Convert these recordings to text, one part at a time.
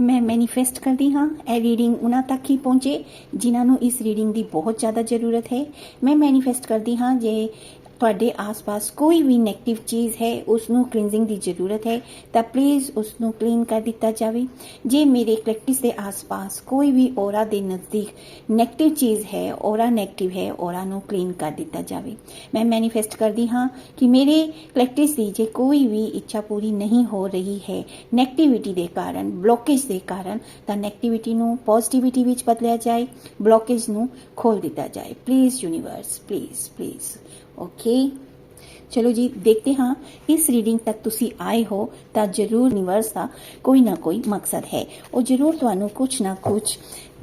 ਮੈਂ ਮੈਨੀਫੈਸਟ ਕਰਦੀ ਹਾਂ, ਇਹ ਰੀਡਿੰਗ ਉਹਨਾਂ ਤੱਕ ਹੀ ਪਹੁੰਚੇ, ਜਿਨ੍ਹਾਂ ਨੂੰ ਇਸ ਰੀਡਿੰਗ ਦੀ ਬਹੁਤ ਜ਼ਿਆਦਾ ਜ਼ਰੂਰਤ ਹੈ। ਮੈਂ ਮੈਨੀਫੈਸਟ ਕਰਦੀ ਹਾਂ ਜੇ ਤੁਹਾਡੇ ਆਸ-ਪਾਸ ਕੋਈ ਵੀ 네ਗੇਟਿਵ ਚੀਜ਼ ਹੈ ਉਸ ਨੂੰ ਕਲੀਨਜ਼ਿੰਗ ਦੀ ਜ਼ਰੂਰਤ ਹੈ, ਤਾਂ ਪਲੀਜ਼ ਉਸ ਨੂੰ ਕਲੀਨ ਕਰ ਦਿੱਤਾ ਜਾਵੇ। ਜੇ ਮੇਰੇ ਪ੍ਰੈਕਟਿਸ ਦੇ ਆਸ-ਪਾਸ ਕੋਈ ਵੀ ਔਰਾ ਦੇ ਨਜ਼ਦੀਕ 네ਗੇਟਿਵ ਚੀਜ਼ ਹੈ ਔਰਾ 네ਗੇਟਿਵ ਹੈ ਔਰਾ ਨੂੰ ਕਲੀਨ ਕਰ ਦਿੱਤਾ ਜਾਵੇ। ਮੈਂ ਮੈਨੀਫੈਸਟ ਕਰਦੀ ਹਾਂ ਕਿ ਮੇਰੇ ਪ੍ਰੈਕਟਿਸ ਦੀ ਜੇ ਕੋਈ ਵੀ ਇੱਛਾ ਪੂਰੀ ਨਹੀਂ ਹੋ ਰਹੀ ਹੈ 네ਗੇਟਿਵਿਟੀ ਦੇ ਕਾਰਨ ਬਲੋਕੇਜ ਦੇ ਕਾਰਨ, ਤਾਂ 네ਗੇਟਿਵਿਟੀ ਨੂੰ ਪੋਜ਼ਿਟਿਵਿਟੀ ਵਿੱਚ ਬਦਲਿਆ ਜਾਏ ਬਲੋਕੇਜ ਨੂੰ ਖੋਲ ਦਿੱਤਾ ਜਾਏ। Please universe please please okay ਚਲੋ ਜੀ ਦੇਖਦੇ ਹਾਂ ਇਸ ਰੀਡਿੰਗ ਤੱਕ ਤੁਸੀਂ ਆਏ ਹੋ ਤਾਂ ਜ਼ਰੂਰ ਯੂਨੀਵਰਸ ਦਾ ਕੋਈ ਨਾ ਕੋਈ ਮਕਸਦ ਹੈ ਉਹ ਜ਼ਰੂਰ ਤੁਹਾਨੂੰ ਕੁਝ ਨਾ ਕੁਝ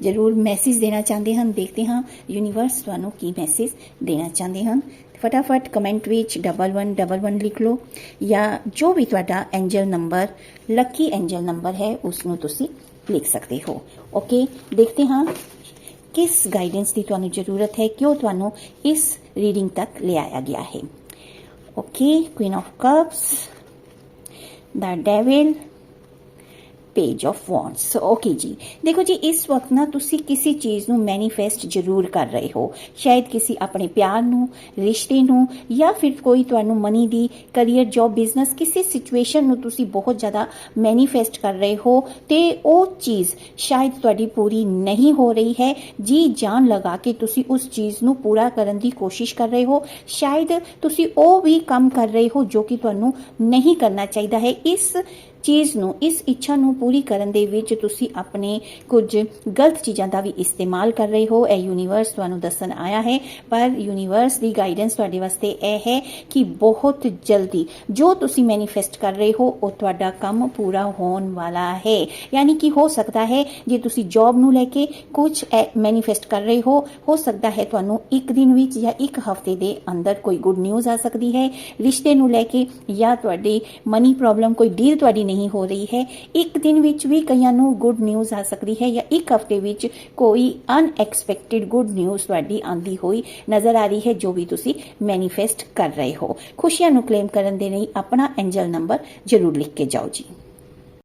ਜ਼ਰੂਰ ਮੈਸੇਜ ਦੇਣਾ ਚਾਹੁੰਦੇ ਹਨ ਦੇਖਦੇ ਹਾਂ ਯੂਨੀਵਰਸ ਤੁਹਾਨੂੰ ਕੀ ਮੈਸੇਜ ਦੇਣਾ ਚਾਹੁੰਦੇ ਹਨ ਫਟਾਫਟ ਕਮੈਂਟ ਵਿੱਚ 1111 ਲਿਖ ਲਓ ਜਾਂ ਜੋ ਵੀ ਤੁਹਾਡਾ angel number lucky angel number ਹੈ ਉਸ ਨੂੰ ਤੁਸੀਂ ਲਿਖ ਸਕਦੇ ਹੋ ਓਕੇ ਦੇਖਦੇ ਹਾਂ ਕਿਸ ਗਾਈਡੈਂਸ ਦੀ ਤੁਹਾਨੂੰ ਜ਼ਰੂਰਤ ਹੈ, ਕਿਉਂ ਤੁਹਾਨੂੰ ਇਸ ਰੀਡਿੰਗ ਤੱਕ ਲਿਆਇਆ ਗਿਆ ਹੈ? Okay queen of cups the devil page of wands okay ਜੀ ਦੇਖੋ ਜੀ, ਇਸ ਵਕਤ ਨਾ ਤੁਸੀਂ ਕਿਸੇ ਚੀਜ਼ ਨੂੰ ਮੈਨੀਫੈਸਟ ਜ਼ਰੂਰ ਕਰ ਰਹੇ ਹੋ। ਸ਼ਾਇਦ ਕਿਸੇ ਆਪਣੇ ਪਿਆਰ ਨੂੰ, ਰਿਸ਼ਤੇ ਨੂੰ, ਜਾਂ ਫਿਰ ਕੋਈ ਤੁਹਾਨੂੰ ਮਨੀ ਦੀ ਕੈਰੀਅਰ ਜੌਬ ਬਿਜ਼ਨਸ ਕਿਸੇ ਸਿਚੁਏਸ਼ਨ ਨੂੰ ਤੁਸੀਂ ਬਹੁਤ ਜ਼ਿਆਦਾ ਮੈਨੀਫੈਸਟ ਕਰ ਰਹੇ ਹੋ ਤੇ ਉਹ ਚੀਜ਼ ਸ਼ਾਇਦ ਤੁਹਾਡੀ ਪੂਰੀ ਨਹੀਂ ਹੋ ਰਹੀ ਹੈ। ਜੀ, ਜਾਨ ਲਗਾ ਕੇ ਤੁਸੀਂ ਉਸ ਚੀਜ਼ ਨੂੰ ਪੂਰਾ ਕਰਨ ਦੀ ਕੋਸ਼ਿਸ਼ ਕਰ ਰਹੇ ਹੋ। ਸ਼ਾਇਦ ਤੁਸੀਂ ਉਹ ਵੀ ਕੰਮ ਕਰ ਰਹੇ ਹੋ ਜੋ ਕਿ ਤੁਹਾਨੂੰ ਨਹੀਂ ਕਰਨਾ ਚਾਹੀਦਾ ਹੈ। ਇਸ ਚੀਜ਼ ਨੂੰ, ਇਸ ਇੱਛਾ ਨੂੰ ਪੂਰੀ ਕਰਨ ਦੇ ਵਿੱਚ ਤੁਸੀਂ ਆਪਣੇ ਕੁਝ ਗਲਤ ਚੀਜ਼ਾਂ ਦਾ ਵੀ ਇਸਤੇਮਾਲ ਕਰ ਰਹੇ ਹੋ। ਇਹ ਯੂਨੀਵਰਸ ਤੁਹਾਨੂੰ ਦੱਸਣ ਆਇਆ ਹੈ, ਪਰ ਯੂਨੀਵਰਸ ਦੀ ਗਾਈਡੈਂਸ ਤੁਹਾਡੇ ਵਾਸਤੇ ਇਹ ਹੈ ਕਿ ਬਹੁਤ ਜਲਦੀ ਜੋ ਤੁਸੀਂ ਮੈਨੀਫੈਸਟ ਕਰ ਰਹੇ ਹੋ, ਉਹ ਤੁਹਾਡਾ ਕੰਮ ਪੂਰਾ ਹੋਣ ਵਾਲਾ ਹੈ। ਯਾਨੀ ਕਿ ਹੋ ਸਕਦਾ ਹੈ ਜੇ ਤੁਸੀਂ ਜੌਬ ਨੂੰ ਲੈ ਕੇ ਕੁਝ ਮੈਨੀਫੈਸਟ ਕਰ ਰਹੇ ਹੋ ਹੋ ਸਕਦਾ ਹੈ ਤੁਹਾਨੂੰ ਇੱਕ ਦਿਨ ਵਿੱਚ ਜਾਂ ਇੱਕ ਹਫ਼ਤੇ ਦੇ ਅੰਦਰ ਕੋਈ ਗੁੱਡ ਨਿਊਜ਼ ਆ ਸਕਦੀ ਹੈ। ਰਿਸ਼ਤੇ ਨੂੰ ਲੈ ਕੇ ਜਾਂ ਤੁਹਾਡੀ ਮਨੀ ਪ੍ਰੋਬਲਮ ਕੋਈ ਡੀਲ ਤੁਹਾਡੀ ਨਹੀਂ ਹੋ ਰਹੀ ਹੈ। ਇੱਕ ਦਿਨ ਵਿੱਚ ਵੀ ਕਈਆਂ ਨੂੰ ਗੁੱਡ ਨਿਊਜ਼ ਆ ਸਕਦੀ ਹੈ ਜਾਂ ਇੱਕ ਹਫ਼ਤੇ ਵਿੱਚ ਕੋਈ ਅਨਐਕਸਪੈਕਟਿਡ ਗੁੱਡ ਨਿਊਜ਼ ਤੁਹਾਡੀ ਆਂਦੀ ਹੋਈ ਨਜ਼ਰ ਆ ਰਹੀ ਹੈ, ਜੋ ਵੀ ਤੁਸੀਂ ਮੈਨੀਫੈਸਟ ਕਰ ਰਹੇ ਹੋ। ਖੁਸ਼ੀਆਂ ਨੂੰ ਕਲੇਮ ਕਰਨ ਦੇ ਲਈ ਆਪਣਾ ਐਂਜਲ ਨੰਬਰ ਜ਼ਰੂਰ ਲਿਖ ਕੇ ਜਾਓ ਜੀ।